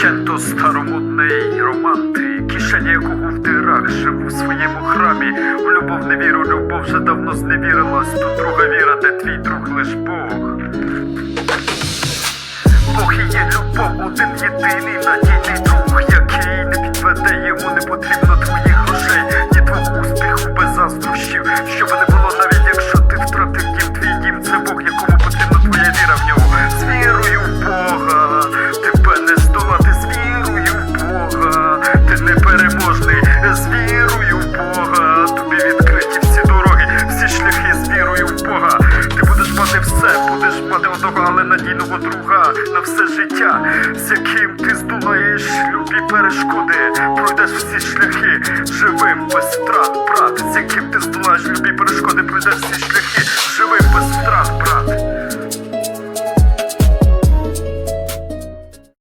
Кенто старомодний романтик, кишеня якого в дирах живу в своєму храмі. В любов не віру, любов вже давно зневірилась. Тут друга віра, де твій друг лиш Бог. Бог і є любов, один єдиний надійний друг, який не підведе йому не потрібно твоїх грошей, ні твого успіху без заздрощів, щоб не було навіть будеш мати одного, але надійного друга на все життя, з яким ти здолаєш любі перешкоди, пройдеш всі шляхи, живим без втрат, брат, з яким ти здолаєш любі перешкоди, пройдеш всі шляхи, живим.